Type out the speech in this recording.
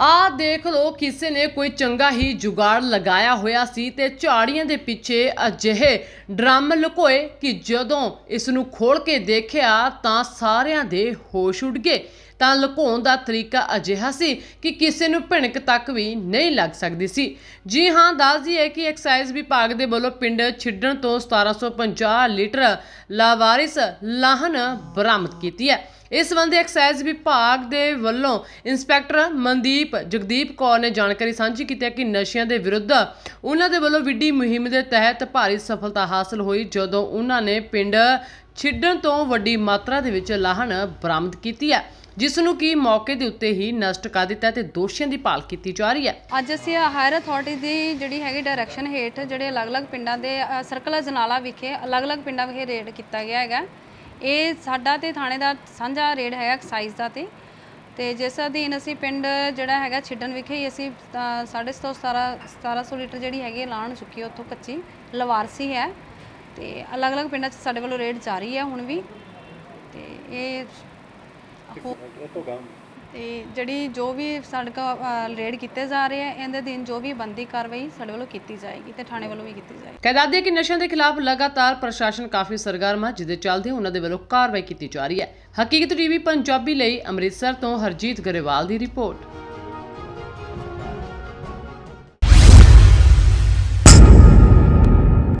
ਆ ਦੇਖ ਲਓ, ਕਿਸੇ ਨੇ ਕੋਈ ਚੰਗਾ ਹੀ ਜੁਗਾੜ ਲਗਾਇਆ ਹੋਇਆ ਸੀ ਤੇ ਝਾੜੀਆਂ ਦੇ ਪਿੱਛੇ ਅਜਿਹੇ ਡਰਮ ਲੁਕੋਏ ਕਿ ਜਦੋਂ ਇਸ ਨੂੰ ਖੋਲ ਕੇ ਦੇਖਿਆ ਤਾਂ ਸਾਰਿਆਂ ਦੇ ਹੋਸ਼ ਉੱਡ ਗਏ। ਤਾਂ ਲੁਕਾਉਣ ਦਾ ਤਰੀਕਾ ਅਜਿਹਾ ਸੀ ਕਿ ਕਿਸੇ ਨੂੰ ਭਿਣਕ ਤੱਕ ਵੀ ਨਹੀਂ ਲੱਗ ਸਕਦੀ ਸੀ। ਜੀ ਹਾਂ, ਦੱਸਦੀ ਹੈ ਕਿ ਐਕਸਾਈਜ਼ ਵਿਭਾਗ ਦੇ ਵੱਲੋਂ ਪਿੰਡ ਛਿੱਡਣ ਤੋਂ 1750 ਲੀਟਰ ਲਾਵਾਰਿਸ ਲਾਹਨ ਬਰਾਮਦ ਕੀਤੀ ਹੈ। ਇਸ ਸੰਬੰਧੀ ਐਕਸਾਈਜ਼ ਵਿਭਾਗ ਦੇ ਵੱਲੋਂ ਇੰਸਪੈਕਟਰ ਮਨਦੀਪ ਜਗਦੀਪ ਕੌਰ ਨੇ ਜਾਣਕਾਰੀ ਸਾਂਝੀ ਕੀਤੀ ਹੈ ਕਿ ਨਸ਼ਿਆਂ ਦੇ ਵਿਰੁੱਧ ਉਹਨਾਂ ਦੇ ਵੱਲੋਂ ਵਿੱਢੀ ਮੁਹਿੰਮ ਦੇ ਤਹਿਤ ਭਾਰੀ ਸਫਲਤਾ ਹਾਸਲ ਹੋਈ ਜਦੋਂ ਉਹਨਾਂ ਨੇ ਪਿੰਡ ਛਿੱਡਣ ਤੋਂ ਵੱਡੀ ਮਾਤਰਾ ਦੇ ਵਿੱਚ ਲਾਹਣ ਬਰਾਮਦ ਕੀਤੀ ਹੈ ਜਿਸ ਨੂੰ ਕਿ ਮੌਕੇ ਦੇ ਉੱਤੇ ਹੀ ਨਸ਼ਟ ਕਰ ਦਿੱਤਾ ਤੇ ਦੋਸ਼ੀਆਂ ਦੀ ਭਾਲ ਕੀਤੀ ਜਾ ਰਹੀ ਹੈ। ਅੱਜ ਅਸੀਂ ਹਾਇਰ ਅਥਾਰਟੀ ਦੀ ਜਿਹੜੀ ਹੈਗੀ ਡਾਇਰੈਕਸ਼ਨ ਹੇਠ ਜਿਹੜੇ ਅਲੱਗ-ਅਲੱਗ ਪਿੰਡਾਂ ਦੇ ਅ, ਸਰਕਲ ਅਜਨਾਲਾ ਵਿਖੇ ਅਲੱਗ-ਅਲੱਗ ਪਿੰਡਾਂ ਵਿਖੇ ਰੇਡ ਕੀਤਾ ਗਿਆ ਹੈਗਾ। ਇਹ ਸਾਡਾ ਤੇ ਥਾਣੇ ਦਾ ਸਾਂਝਾ ਰੇਡ ਹੈਗਾ ਐਕਸਾਈਜ਼ ਦਾ ਤੇ। ਤੇ ਜਿਸ ਅਧੀਨ ਅਸੀਂ ਪਿੰਡ ਜਿਹੜਾ ਹੈਗਾ ਛਿੱਡਣ ਵਿਖੇ ਹੀ ਅਸੀਂ ਅ, ਸਾਢੇ ਸੌ ਸਤਾਰਾਂ 1700 ਲੀਟਰ ਜਿਹੜੀ ਹੈਗੀ ਲਾਣ ਚੁੱਕੀ ਉੱਥੋਂ ਕੱਚੀ ਲਵਾਰਸੀ ਹੈ। ਤੇ ਅਲੱਗ-ਅਲੱਗ ਪਿੰਡਾਂ 'ਚ ਸਾਡੇ ਵੱਲੋਂ ਰੇਡ ਜਾਰੀ ਹੈ ਹੁਣ ਵੀ। ਤੇ ਇਹ ਤੇ ਜਿਹੜੀ ਜੋ ਵੀ ਸਾਡੇ ਕੋਲ ਰੇਡ ਕੀਤੇ ਜਾ ਰਹੇ ਆ, ਇਹਦੇ ਦਿਨ ਜੋ ਵੀ ਬੰਦੀ ਕਾਰਵਾਈ ਸਾਡੇ ਵੱਲੋਂ ਕੀਤੀ ਜਾਏਗੀ ਤੇ ਥਾਣੇ ਵੱਲੋਂ ਵੀ ਕੀਤੀ ਜਾਏਗੀ। ਕਹਿ ਦੱਸਦੇ ਕਿ ਨਸ਼ਿਆਂ ਦੇ ਖਿਲਾਫ ਲਗਾਤਾਰ ਪ੍ਰਸ਼ਾਸਨ ਕਾਫੀ ਸਰਗਰਮ ਹੈ ਜਿਹਦੇ ਚੱਲਦੇ ਉਹਨਾਂ ਦੇ ਵੱਲੋਂ ਕਾਰਵਾਈ ਕੀਤੀ ਜਾ ਰਹੀ ਹੈ। ਹਕੀਕਤ ਟੀਵੀ, ਪੰਜਾਬੀ ਲਈ ਅੰਮ੍ਰਿਤਸਰ ਤੋਂ ਹਰਜੀਤ ਗਰੇਵਾਲ ਦੀ ਰਿਪੋਰਟ।